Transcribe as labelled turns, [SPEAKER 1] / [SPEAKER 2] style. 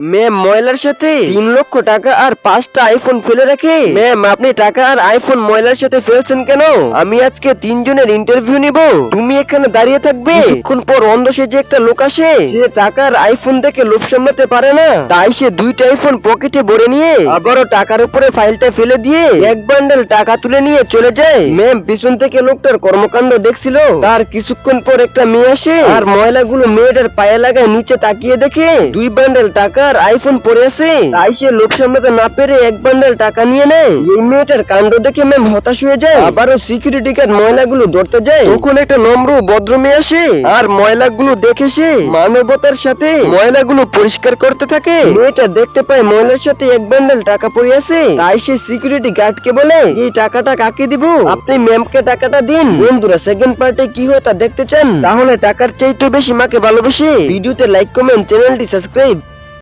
[SPEAKER 1] Ma'am ময়লার সাথে তিন লক্ষ টাকা আর পাঁচটা আইফোন ফেলে রাখে। ম্যাম, আপনি টাকা আর আইফোন ময়লার সাথে ফেলছেন কেন? আমি আজকে তিনজনের ইন্টারভিউ নিব। তুমি এখানে দাঁড়িয়ে থাকবে। কিছুক্ষণ পর অন্ধ সেজে একটা লোক আসে। সে টাকা আর আইফোন দেখে লোভ সামলাতে পারে না। তাই সে দুইটা আইফোন পকেটে ভরে নিয়ে আবারও টাকার উপরে ফাইলটা ফেলে দিয়ে এক বান্ডেল টাকা তুলে নিয়ে চলে যায়। ম্যাম, পিছন থেকে লোকটার কর্মকাণ্ড দেখছিল। তার কিছুক্ষণ পর একটা মেয়ে আসে। আর ময়লাগুলো মেয়েটার পায়ে লাগায় নিচে তাকিয়ে দেখে দুই বান্ডেল টাকা আর আইফোন পরে আছে। তাই সে লোক সামলাতে না পেরে এক বান্ডেল টাকা নিয়ে নেয়। এই মেয়েটার কাণ্ড দেখে ম্যাম হতাশ হয়ে যায়। আবারও সিকিউরিটি গার্ড ময়লাগুলো ধরতে যায়। তখন একটা নম্র ভদ্র মেয়ে আসে। আর ময়লাগুলো দেখে সে মানবতার সাথে ময়লাগুলো পরিষ্কার করতে থাকে। মেয়েটা দেখতে পায় ময়লার সাথে এক বান্ডেল টাকা পড়ে আছে। তাই সে সিকিউরিটি গার্ডকে বলে, এই টাকাটা কাকে দিব? আপনি ম্যামকে টাকাটা দিন। বন্ধুরা সেকেন্ড পার্টে কি হয় তা দেখতে চান? তাহলে টাকার চাইতে বেশি মাকে ভালোবেসে। ভিডিওতে লাইক কমেন্ট চ্যানেলটি সাবস্ক্রাইব